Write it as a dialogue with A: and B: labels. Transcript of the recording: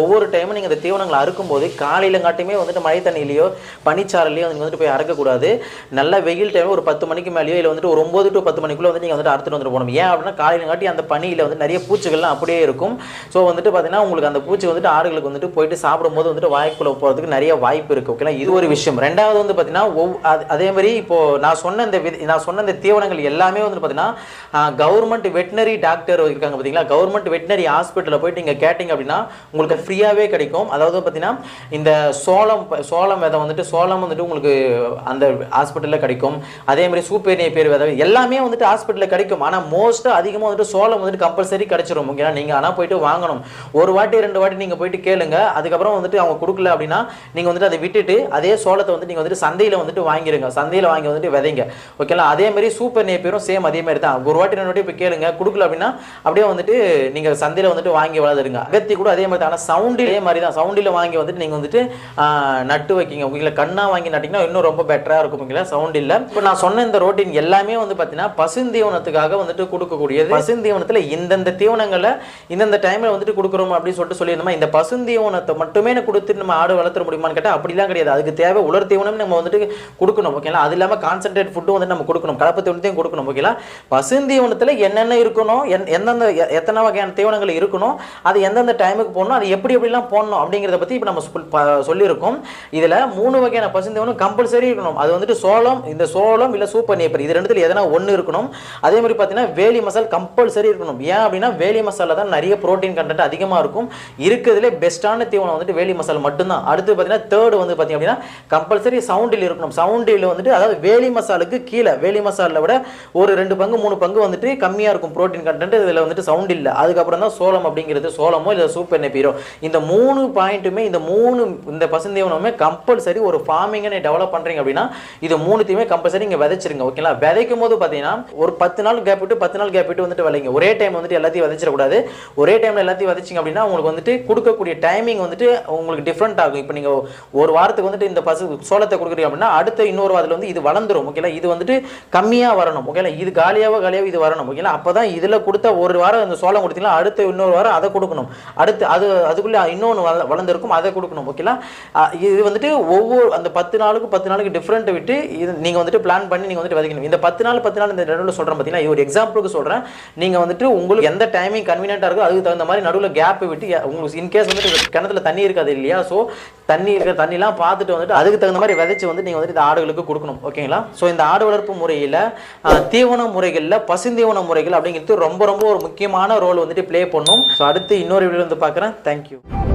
A: ஒவ்வொரு டைமும் நீங்கள் இந்த தீவனங்களை அறுக்கும் போது காலையிலங்காட்டியுமே வந்துட்டு மழை தண்ணியிலையோ பனிச்சாரலையோ நீங்கள் வந்துட்டு போய் அறுக்கக்கூடாது. நல்ல வெயில் டைம் ஒரு பத்து மணிக்கு மேலேயோ இல்லை வந்துட்டு ஒரு ஒம்பது டு பத்து மணிக்குள்ளே வந்து நீங்கள் வந்துட்டு அறுத்துட்டு வந்துட்டு போகணும். ஏன் அப்படின்னா காலையிலங்காட்டி அந்த பனியில் வந்து நிறைய பூச்சிகள்லாம் அப்படியே இருக்கும். ஸோ வந்துட்டு பார்த்தீங்கன்னா உங்களுக்கு அந்த பூச்சி வந்துட்டு ஆடுகளுக்கு வந்துட்டு போயிட்டு சாப்பிடும்போது வந்துட்டு வாய்க்குள்ளே போகிறதுக்கு நிறைய வாய்ப்பு இருக்குது ஓகேங்களா இது ஒரு விஷயம். ரெண்டாவது வந்து பார்த்தீங்கன்னா ஒவ் அதே மாதிரி இப்போ நான் சொன்ன இந்த வி நான் சொன்ன இந்த தீவனங்கள் எல்லாமே வந்து பார்த்தீங்கன்னா கவர்மெண்ட் வெட்டினரி டாக்டர் இருக்காங்க பார்த்தீங்களா கவர்மெண்ட் வெட்டினரி ஹாஸ்பிட்டலில் போயிட்டு நீங்கள் கேட்டிங்க அப்படின்னா உங்களுக்கு ஃப்ரீயாகவே கிடைக்கும். அதாவது பார்த்தீங்கன்னா இந்த சோளம் சோளம் விதை வந்துட்டு சோளம் வந்துட்டு உங்களுக்கு அந்த ஹாஸ்பிட்டலில் கிடைக்கும். அதே மாதிரி சூப்பேரிய பேர் விதை எல்லாமே வந்துட்டு ஹாஸ்பிட்டலில் கிடைக்கும். ஆனால் மோஸ்ட்டாக அதிகமாக வந்துட்டு சோளம் வந்துட்டு கம்பல்சரி கிடைச்சிரும். ஓகேங்களா நீங்கள் ஆனால் போயிட்டு வாங்கணும். ஒரு வாட்டி ரெண்டு வாட்டி நீங்கள் போயிட்டு கேளுங்க. அதுக்கப்புறம் வந்துட்டு அவங்க கொடுக்கல அப்படின்னா நீங்கள் வந்துட்டு அதை விட்டுட்டு அதே சோளத்தை வந்து நீங்கள் வந்துட்டு சந்தையில் வந்துட்டு வாங்கிடுங்க சந்தையில் வாங்கி வந்துட்டு விதைங்க. ஓகேங்களா அதே மாதிரி சூப்பர் நேப்பியரும் சேம் அதே மாதிரி தான். ஒரு வாட்டி ரெண்டு வாட்டி போய் கேளுங்க. கொடுக்கல அப்படின்னா அப்படியே வந்துட்டு நீங்கள் சந்தையில் வந்துட்டு வாங்கி வளர்த்துருங்க அகத்தி கூட அதே மாதிரி தான். ஆனால் சவுண்டிலே மாதிரி தான் சவுண்டில் வாங்கி வந்துட்டு நீங்கள் வந்துட்டு நட்டு வைக்கிங்க. உங்களை கண்ணாக வாங்கி நட்டிங்கன்னா இன்னும் ரொம்ப பெட்டராக இருக்கும் உங்களை சவுண்ட் இல்லை இப்போ நான் சொன்ன இந்த ரோட்டின் எல்லாமே வந்து பார்த்தீங்கன்னா பசுந்தீவனத்துக்காக வந்துட்டு கொடுக்கக்கூடியது. பசுந்தீவனத்தில் இந்தந்த தீவனங்களை இந்தந்த டைமில் வந்துட்டு கொடுக்குறோம் அப்படின்னு சொல்லிட்டு சொல்லியிருந்தோம் இந்த பசுந்தீவனத்தை மட்டுமே நான் கொடுத்துட்டு நம்ம ஆடு வளர்த்துற முடியுமான்னு கேட்டால் அப்படிலாம் கிடையாது. அதுக்கு தேவை உலர் தீவனம் நம்ம வந்துட்டு கொடுக்கணும் ஓகேங்களா அது இல்லாமல் கான்சென்ட்ரேட் ஃபுட்டும் வந்து நம்ம கொடுக்கணும். கலப்பு தீவனத்தையும் கொடுக்கணும் ஓகேங்களா பசுந்தீவனத்தில் என்னென்ன இருக்கணும் எந்தெந்த எத்தனை வகையான தீவனங்கள் இருக்கணும் அது எந்தெந்த டைமுக்கு போகணும் அது எப்படி எப்படிலாம் போடணும் அப்படிங்கிறத பற்றி இப்போ நம்ம சொல்- சொல்லியிருக்கோம். இதில் மூணு வகையான பசுந்தீவனம் கம்பல்சரி இருக்கணும். அது வந்துட்டு சோளம் இந்த சோளம் இல்லை சூப்பர் நேப்பர் இது ரெண்டுத்தில் எதனா ஒன்று இருக்கணும். அதே மாதிரி பார்த்தீங்கன்னா வேலி மசால் கம்பல்சரி இருக்கணும். ஏன் அப்படின்னா வேலி மசாலா தான் நிறைய ப்ரோட்டீன் கண்டென்ட் அதிகமாக இருக்கும். இருக்கிறதுலே பெஸ்ட்டான தீவனம் வந்துட்டு வேலி மசால் மட்டும்தான். அடுத்து பார்த்தீங்கன்னா தேர்டு வந்து பார்த்தீங்க அப்படின்னா கம்பல்சரி சவுண்டில் இருக்கணும். சவுண்டில் வந்துட்டு அதாவது வேலி மசாலுக்கு கீழே வேலி மசாலில் விட ஒரு ரெண்டு பங்கு மூணு பங்கு வந்துட்டு கம்மியாக இருக்கும் ப்ரோட்டீன் கண்டென்ட் இதில் வந்துட்டு சவுண்ட் இல்லை. அதுக்கப்புறம் தான் சோளம் அப்படிங்கிறது சோளமோ இல்லை சூப்பர் நெப்பீரோ இந்த மூணு பாயிண்ட்டுமே இந்த மூணு இந்த பசுந்தீவனமே கம்பல்சரி ஒரு ஃபார்மிங்கை நீ டெவலப் பண்ணுறீங்க அப்படின்னா இது மூணுத்தையுமே கம்பல்சரி இங்கே விதைச்சிருங்க ஓகேங்களா விதைக்கும் போது பார்த்தீங்கன்னா ஒரு பத்து நாள் கேப் விட்டு பத்து நாள் கேப் விட்டு வந்துட்டு விளைங்க. ஒரே டைம் வந்துட்டு எல்லாத்தையும் விதைச்சிடக்கூடாது. ஒரே டைமில் எல்லாத்தையும் விதைச்சிங்க அப்படின்னா உங்களுக்கு வந்துட்டு கொடுக்கக்கூடிய டைமிங் வந்துட்டு உங்களுக்கு டிஃப்ரெண்ட் ஆகும். இப்போ நீங்கள் ஒரு வாரத்துக்கு வந்துட்டு இந்த பசு சோளத்தை கொடுக்குறீங்க அப்படின்னா அடுத்த இன்னொரு வாரத்தில் வந்து இது வளர்ந்துரும் ஓகேங்களா இது வந்துட்டு கம்மியாக வரணும் ஓகேங்களா இது காலியாவோ காலியாவோ இது வரணும் ஓகேங்களா அப்போ தான் இதில் கொடுத்த ஒரு வாரம் இந்த சோளம் கொடுத்தீங்கன்னா அடுத்த இன்னொரு வாரம் அதை கொடுக்கணும். அடுத்து அது அதுக்குள்ளே இன்னொன்று வள வளர்ந்துருக்கும் அதை கொடுக்கணும் ஓகேங்களா இது வந்துட்டு ஒவ்வொரு அந்த பத்து நாளுக்கு பத்து நாளுக்கு டிஃப்ரெண்ட் விட்டு இது நீங்கள் வந்துட்டு பிளான் பண்ணி நீங்கள் வந்துட்டு விதைக்கணும் இந்த பத்து நாள் பத்து நாள் இந்த நடுவில் சொல்கிறேன் பார்த்தீங்கன்னா ஒரு எக்ஸாம்பிளுக்கு சொல்கிறேன் நீங்கள் வந்துட்டு உங்களுக்கு எந்த டைமிங் கன்வீனியன்ட்டாக இருக்கோ அதுக்கு தகுந்த மாதிரி நடுவில் கேப் விட்டு உங்களுக்கு இன்கேஸ் வந்துட்டு கிணத்துல தண்ணி இருக்காது இல்லையா? ஸோ தண்ணி இருக்கிற தண்ணிலாம் பார்த்துட்டு வந்துட்டு அதுக்கு தகுந்த மாதிரி விதைச்சு வந்து நீங்கள் வந்துட்டு இந்த ஆடுகளுக்கு கொடுக்கணும் ஓகேங்களா? ஸோ இந்த ஆடு வளர்ப்பு முறையில் தீவன முறைகளில் பசுந்தீவன முறைகள் அப்படிங்கிறது ரொம்ப ரொம்ப ஒரு முக்கியமான ரோல் வந்துட்டு ப்ளே பண்ணும். ஸோ அடுத்து இன்னொரு வீடியோ வந்து பார்க்குறேன். தேங்க்யூ